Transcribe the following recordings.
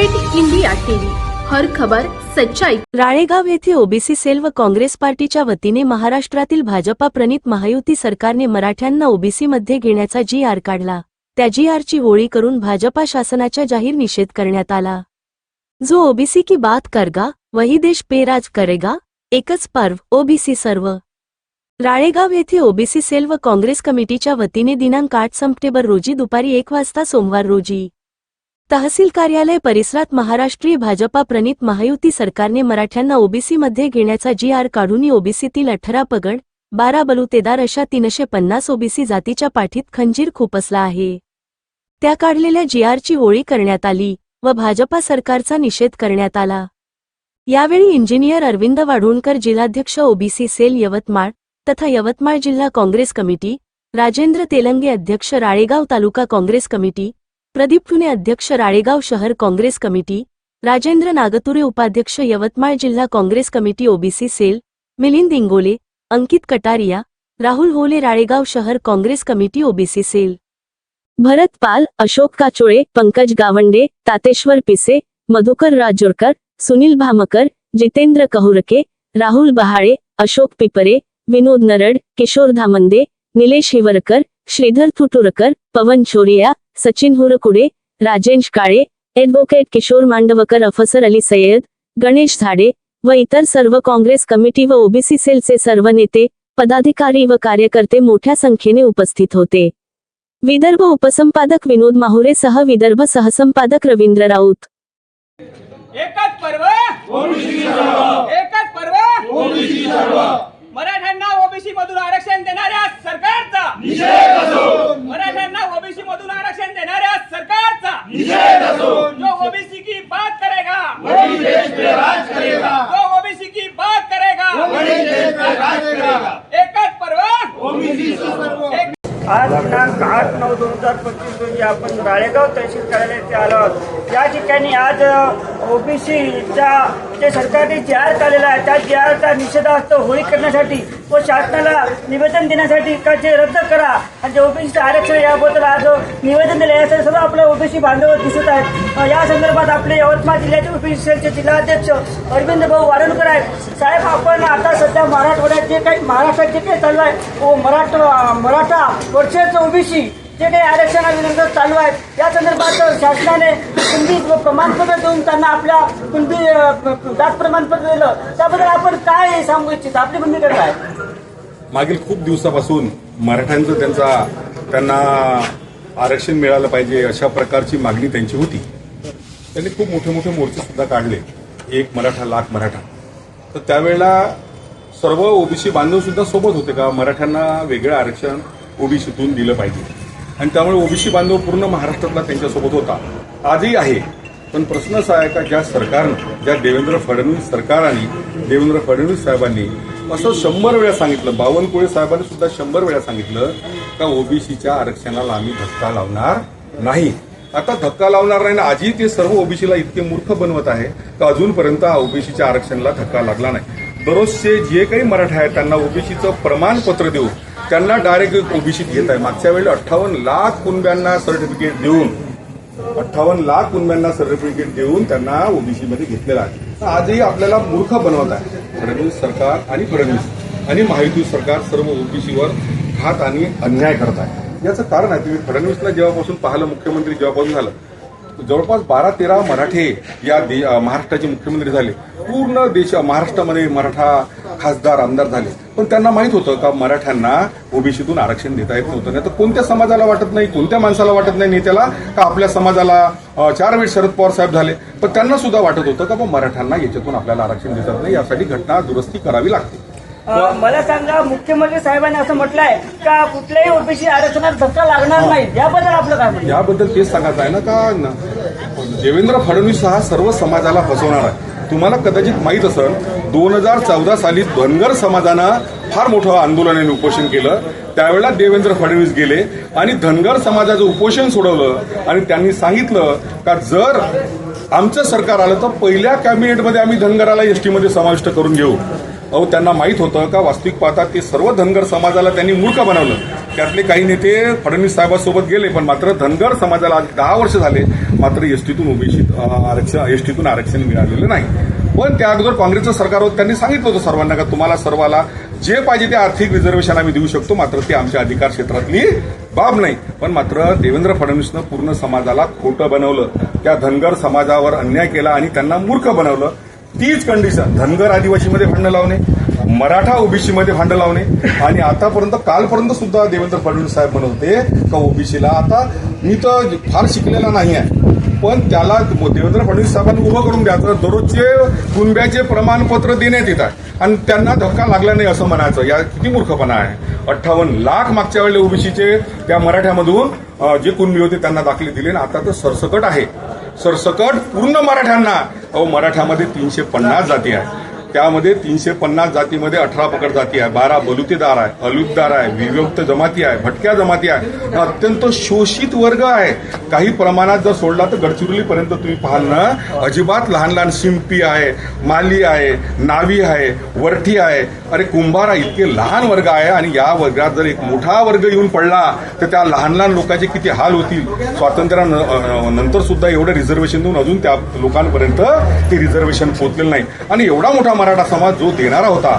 Red India TV. हर खबर सच्चाई. राळेगाव येथे ओबीसी सेल व काँग्रेस पार्टीच्या वतीने महाराष्ट्रातील भाजपा प्रणित महायुती सरकारने मराठ्यांना ओबीसीमध्ये घेण्याचा जी आर काढला. त्या जी आरची होळी करून भाजपा शासनाच्या जाहीर निषेध करण्यात आला. जो ओबीसी की बात करगा वही देश पेराज करेगा एकच पर्व ओबीसी सर्व. राळेगाव येथे ओबीसी सेल व काँग्रेस कमिटीच्या वतीने दिनांक आठ सप्टेंबर रोजी दुपारी एक वाजता सोमवार रोजी. तहसील कार्यालय परिसरात महाराष्ट्रीय भाजपा प्रणित महायुती सरकारने मराठ्यांना ओबीसीमध्ये घेण्याचा जी आर काढून ओबीसीतील अठरा पगड बारा बलुतेदार अशा तीनशे पन्नास ओबीसी जातीच्या पाठीत खंजीर खुपसला आहे. त्या काढलेल्या जी आरची होळी करण्यात आली व भाजपा सरकारचा निषेध करण्यात आला. यावेळी इंजिनियर अरविंद वाढोणकर जिल्हाध्यक्ष ओबीसी सेल यवतमाळ तथा यवतमाळ जिल्हा काँग्रेस कमिटी राजेंद्र तेलंगे अध्यक्ष राळेगाव तालुका काँग्रेस कमिटी प्रदीप ठुने अध्यक्ष राळेगाव शहर काँग्रेस कमिटी राजेंद्र नागतुरे उपाध्यक्ष यवतमाळ जिल्हा Congress committee OBC cell Milind Ingole Ankit Kataria Rahul Hole Ralegaon शहर Congress committee OBC cell. Bharat Pal Ashok Kachole Pankaj Gawande Tateshwar Pise Madhukar Rajorkar Sunil Bhamkar Jitendra कहुरके Rahul बहाळे Ashok Pipre विनोद नरड किशोर धामंदे निलेश हिवरकर श्रीधर थुटुरकर पवन Choria Sachin Hurkude Rajesh Kale advocate Kishor Mandavkar Afsar Ali Sayyad Ganesh Zade व इतर सर्व काँग्रेस कमिटी व ओबीसी सेलचे सर्व नेते पदाधिकारी व कार्यकर्ते मोठ्या संख्येने उपस्थित होते. विदर्भ उपसंपादक विनोद माहुरे सह विदर्भ सहसंपादक रवींद्र राऊत. एकच पर्व! एकच पर्व! मराठ्यांना ओबीसी मधून आरक्षण देणाऱ्या सरकारचा. मराठ्यांना ओबीसी मधून आरक्षण देणाऱ्या सरकारचा. जो ओबीसी की बात करेगा. जो ओबीसी की बात करेगा. एकच पर्व एक- आज दिनांक आठ नऊ दोन हजार पंचवीस रोजी आपण राळेगाव तहसील कार्यालय येथे आलो आहोत. या ठिकाणी आज ओबीसीचा जे सरकारने जी आर काढलेला आहे त्या जी आरचा निषेधार्थ होळी करण्यासाठी व शासनाला निवेदन देण्यासाठी का जे रद्द करा आणि जे ओबीसीचं आरक्षण याबद्दल आज निवेदन दिलं यासाठी सर्व आपल्या ओबीसी बांधव दिसत आहेत. या संदर्भात आपले यवतमाळ जिल्ह्याचे ओबीसी सेलचे जिल्हाध्यक्ष अरविंद भाऊ वाडणकर आहेत. साहेब आपण आता सध्या मराठवाड्यात जे काही महाराष्ट्रात जे काही चालू आहे व मराठा मराठा वर्षाचं ओबीसी जे काही आरक्षणाविरुद्ध चालू आहेत या संदर्भात शासनाने कुणबी प्रमाणपत्र देऊन त्यांना आपल्या कुणबी जात प्रमाणपत्र दिलं. त्याबद्दल आपण काय सांगू इच्छिता? आपली भूमिका काय मागील खूप दिवसापासून मराठ्यांचं त्यांचा त्यांना आरक्षण मिळालं पाहिजे अशा प्रकारची मागणी त्यांची होती. त्यांनी खूप मोठे मोठे मोर्चे सुद्धा काढले. एक मराठा लाख मराठा. तर त्यावेळेला सर्व ओबीसी बांधव सुद्धा सोबत होते का? मराठ्यांना वेगळं आरक्षण ओबीसीतून दिलं पाहिजे. आणि त्यामुळे ओबीसी बांधव पूर्ण महाराष्ट्रातला त्यांच्यासोबत होता. आजही आहे. पण प्रश्न असा आहे का ज्या सरकारनं ज्या देवेंद्र फडणवीस सरकाराने देवेंद्र फडणवीस साहेबांनी असं शंभर वेळा सांगितलं बावनकुळे साहेबांनी सुद्धा शंभर वेळा सांगितलं का ओबीसीच्या आरक्षणाला आम्ही धक्का लावणार नाही. आता धक्का लावणार नाही ना आजही ते सर्व ओबीसीला इतके मूर्ख बनवत आहे का अजूनपर्यंत ओबीसीच्या आरक्षणाला धक्का लागला नाही. दररोजचे जे काही मराठा आहेत त्यांना ओबीसीचं प्रमाणपत्र देऊ त्यांना डायरेक्ट ओबीसीत घेत आहे. मागच्या वेळी अठ्ठावन्न लाख कुणब्यांना सर्टिफिकेट देऊन अठ्ठावन्न लाख कुणब्यांना सर्टिफिकेट देऊन त्यांना ओबीसीमध्ये घेतलेलं आहे. तर आजही आपल्याला मूर्ख बनवत आहे. फडणवीस सरकार आणि फडणवीस आणि महायुती सरकार सर्व ओबीसीवर घात आणि अन्याय करत आहे. याचं कारण आहे तुम्ही फडणवीसला जेव्हापासून पाहिलं मुख्यमंत्री जेव्हापासून झालं जवळपास बारा तेरा मराठे या महाराष्ट्राचे मुख्यमंत्री झाले. पूर्ण देश महाराष्ट्रामध्ये मराठा खासदार आमदार झाले. पण त्यांना माहीत होतं का मराठ्यांना ओबीसीतून आरक्षण देता येत नव्हतं. नाही तर कोणत्या समाजाला वाटत नाही कोणत्या माणसाला वाटत नाही नेत्याला का आपल्या समाजाला चार वेळ शरद पवार साहेब झाले. पण त्यांना सुद्धा वाटत होतं का मराठ्यांना याच्यातून आपल्याला आरक्षण देतात नाही यासाठी घटना दुरुस्ती करावी लागते. मला सांगा मुख्यमंत्री साहेबांनी असं म्हटलंय का कुठल्याही ओबीसी आरक्षणात धक्का लागणार नाही? याबद्दल आपलं काय? याबद्दल तेच सांगायचं आहे ना का देवेंद्र फडणवीस हा सर्व समाजाला फसवणार आहे. तुम्हाला कदाचित माहीत असेल दोन हजार चौदा साली धनगर समाजानं फार मोठं आंदोलनाने उपोषण केलं. त्यावेळेला देवेंद्र फडणवीस गेले आणि धनगर समाजाचं उपोषण सोडवलं आणि त्यांनी सांगितलं का जर आमचं सरकार आलं तर पहिल्या कॅबिनेटमध्ये आम्ही धनगराला एसटीमध्ये समाविष्ट करून घेऊ. अहो त्यांना माहीत होतं का वास्तविक पाहता ते सर्व धनगर समाजाला त्यांनी मूर्ख बनवलं. त्यातले काही नेते फडणवीस साहेबांसोबत गेले पण मात्र धनगर समाजाला आज दहा वर्ष झाले मात्र एसटीतून ओबीसी आरक्षण एसटीतून आरक्षण मिळालेलं नाही. पण त्या अगोदर काँग्रेसचं सरकार होतं त्यांनी सांगितलं होतं सर्वांना का तुम्हाला सर्वाला जे पाहिजे ते आर्थिक रिझर्वेशन आम्ही देऊ शकतो मात्र ते आमच्या अधिकार क्षेत्रातली बाब नाही. पण मात्र देवेंद्र फडणवीसनं पूर्ण समाजाला खोटं बनवलं त्या धनगर समाजावर अन्याय केला आणि त्यांना मूर्ख बनवलं. तीच कंडिशन धनगर आदिवासीमध्ये भांडणं लावणे मराठा ओबीसीमध्ये भांडं लावणे. आणि आतापर्यंत कालपर्यंत सुद्धा देवेंद्र फडणवीस साहेब म्हणत होते का ओबीसीला आता मी तर फार शिकलेला नाही आहे. पण त्याला देवेंद्र फडणवीस साहेबांनी उभं करून द्यायचं. दररोजचे कुणब्याचे प्रमाणपत्र देण्यात येतात आणि त्यांना धक्का लागला नाही असं म्हणायचं. या किती मूर्खपणा आहे. अठ्ठावन्न लाख मागच्या वेळेला ओबीसीचे त्या मराठ्यामधून जे कुणबी होते त्यांना दाखले दिले. आणि आता तर सरसकट आहे. सरसकट पूर्ण मराठ्यांना अहो मराठ्यामध्ये तीनशे पन्नास जाती आहेत. त्यामध्ये तीनशे पन्नास जातीमध्ये अठरा पकड जाती आहे बारा बलुतेदार आहे अलुतदार आहे विभक्त जमाती आहे भटक्या जमाती आहे. अत्यंत शोषित वर्ग आहे. काही प्रमाणात जर सोडला तर गडचिरोलीपर्यंत तुम्ही पाहाल ना. अजिबात लहान लहान शिंपी आहे माली आहे नावी आहे वरठी आहे. अरे कुंभारा इतके लहान वर्ग आहे आणि या वर्गात जर एक मोठा वर्ग येऊन पडला तर त्या लहान लहान लोकांचे किती हाल होतील? स्वातंत्र्यानंतर सुद्धा एवढं रिझर्वेशन देऊन अजून त्या लोकांपर्यंत ते रिझर्वेशन पोहोचलेलं नाही. आणि एवढा मोठा मराठा समाज जो देणारा होता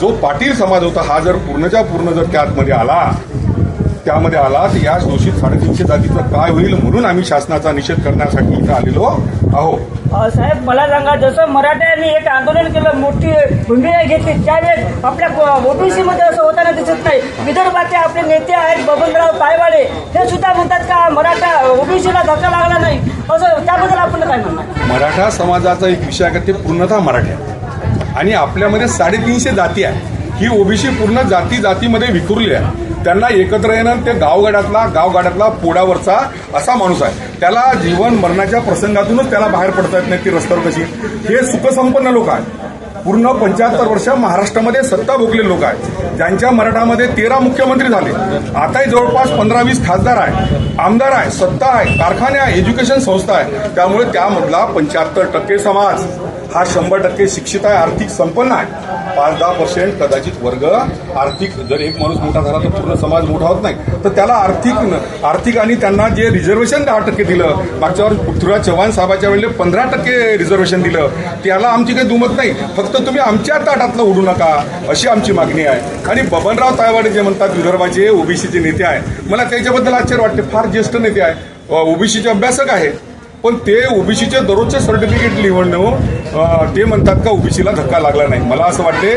जो पाटील समाज होता हा जर पूर्णच्या पूर्ण जर त्यामध्ये आला त्यामध्ये आला तर या शोषित साडेतीनशे जातीचं काय होईल म्हणून आम्ही शासनाचा निषेध करण्यासाठी इथं आलेलो आहोत. अ, साहेब मला सांगा जसं मराठ्यांनी एक आंदोलन केलं मोठी भूमिका घेतली त्यावेळेस आपल्या ओबीसी मध्ये असं होताना दिसत नाही. विदर्भाचे आपले नेते आहेत बबनराव तायवाडे हे सुद्धा म्हणतात का मराठा ओबीसीला धक्का लागला नाही? असं त्याबद्दल आपण काय म्हणणार? मराठा समाजाचा एक विषय आहे का ते पूर्णतः मराठी आहे आणि आपल्यामध्ये साडेतीनशे जाती आहे. ही ओबीसी पूर्ण जाती जातीमध्ये विखुरली आहे. त्यांना एकत्र येणं ते गावगाड्यातला गावगाड्यातला पोडावरचा असा माणूस आहे. त्याला जीवन मरणाच्या प्रसंगातूनच त्याला बाहेर पडता येत नाही ती रस्त्यावर कशी. हे सुखसंपन्न लोक आहेत. पूर्ण पंच्याहत्तर वर्ष महाराष्ट्रामध्ये सत्ता भोगलेले लोक आहेत. ज्यांच्या मराठामध्ये तेरा मुख्यमंत्री झाले. आताही जवळपास पंधरा वीस खासदार आहे आमदार आहे सत्ता आहे कारखाने आहे एज्युकेशन संस्था आहे. त्यामुळे त्यामधला पंच्याहत्तर टक्के समाज हा शंभर टक्के शिक्षित आहे आर्थिक संपन्न आहे. पाच दहा पर्सेंट कदाचित वर्ग आर्थिक जर एक माणूस मोठा झाला तर पूर्ण समाज मोठा होत नाही. तर त्याला आर्थिक आर्थिक आणि त्यांना जे रिझर्वेशन दहा टक्के दिलं मागच्या वर्षी पृथ्वीराज चव्हाण साहेबाच्या वेळेला पंधरा टक्के रिझर्वेशन दिलं. त्याला आमची काही दुमत नाही. फक्त तुम्ही आमच्या ताटातलं उडू नका अशी आमची मागणी आहे. आणि बबनराव तायवाडे जे म्हणतात विदर्भाचे ओबीसीचे नेते आहे मला त्याच्याबद्दल आश्चर्य वाटते. फार ज्येष्ठ नेते आहे. ओबीसीचे अभ्यासक आहे. पण ते ओबीसीचे दररोजचे सर्टिफिकेट निवडणं ते म्हणतात का ओबीसीला धक्का लागला नाही. मला असं वाटते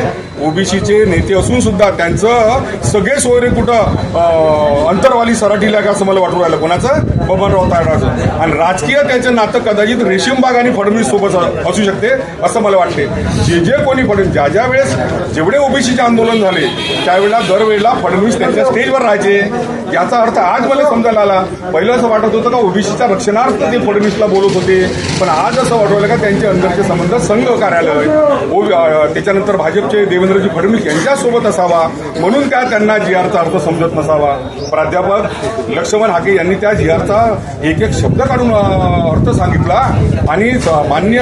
ओबीसीचे नेते असून सुद्धा त्यांचं सगळे सोयरे कुठं अंतरवाली सराठीला का असं मला वाटू राहिलं. कोणाचं? बबनराव तायडाचं. आणि राजकीय त्याचं नातं कदाचित रेशीमबाग आणि फडणवीस सोबत असू शकते असं मला वाटते. जे जे कोणी फडणवीस ज्या ज्या वेळेस जेवढे ओबीसीचे आंदोलन झाले त्यावेळेला दरवेळेला फडणवीस त्यांच्या स्टेजवर राहायचे. याचा अर्थ आज मला समजायला आला. पहिलं असं वाटत होतं का ओबीसीच्या रक्षणार्थ ते फडणवीसला बोलत होते. पण आज असं वाटवलं का त्यांचे अंदरचे संबंध संघ कार्यालय ओ त्याच्यानंतर भाजपचे देवेंद्रजी फडणवीस यांच्यासोबत असावा. म्हणून त्या त्यांना जी आरचा अर्थ समजत नसावा. प्राध्यापक लक्ष्मण हाके यांनी त्या जी आरचा एक एक शब्द काढून अर्थ सांगितला. आणि मान्य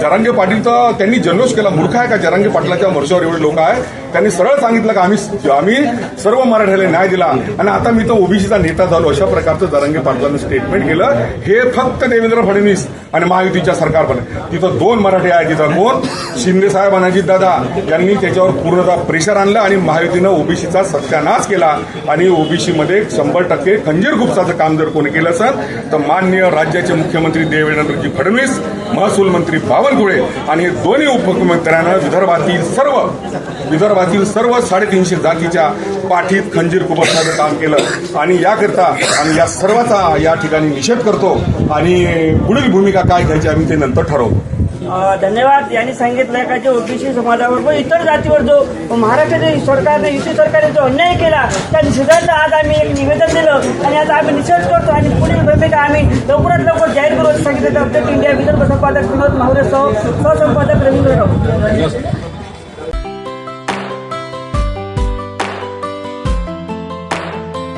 जरांगे पाटील तर त्यांनी जल्लोष केला. मूर्ख आहे का जरांगे पाटलाच्या वर्षावर एवढे लोक आहे त्यांनी सरळ सांगितलं का आम्ही आम्ही सर्व मराठ्याला न्याय दिला. आणि आता मी तर ओबीसीचा नेता झालो अशा प्रकारचं जरांगे पाटलांनी स्टेटमेंट केलं हे फक्त देवेंद्र फडणवीस आणि महायुतीच्या सरकारमध्ये तिथं दोन मराठी आहे तिथं कोण? शिंदे साहेब आणि अजितदादा यांनी त्याच्यावर पूर्णतः प्रेशर आणलं आणि महायुतीनं ओबीसीचा सत्यानाश केला. आणि ओबीसीमध्ये शंभर टक्के खंजीर गुप्ताचं काम जर कोणी केलं असेल तर मान्य राज्याचे मुख्यमंत्री देवेंद्रजी फडणवीस महसूल मंत्री बावनकुळे आणि हे दोन्ही उपमुख्यमंत्र्यांना विदर्भातील सर्व विदर्भातील सर्व साडेतीनशे जातीच्या पाठीत खंजीर कुबसण्याचं काम केलं. आणि याकरता आम्ही या सर्वाचा या ठिकाणी निषेध करतो आणि पुढील भूमिका काय घ्यायची आम्ही ते नंतर ठरवू. धन्यवाद. यांनी सांगितलं का जे ओबीसी समाजावर व इतर जातीवर जो महाराष्ट्राच्या सरकारने युती सरकारने जो अन्याय केला त्या निषेधाचं आज आम्ही एक निवेदन दिलं आणि आज आम्ही निषेध करतो आणि पुढील भूमिका आम्ही लवकरात लवकर जाहीर करू. सांगितलं अपडेट इंडिया विदर्भ संपादक विनोद माहुरे सह सहसंपादक रवींद्र राऊत.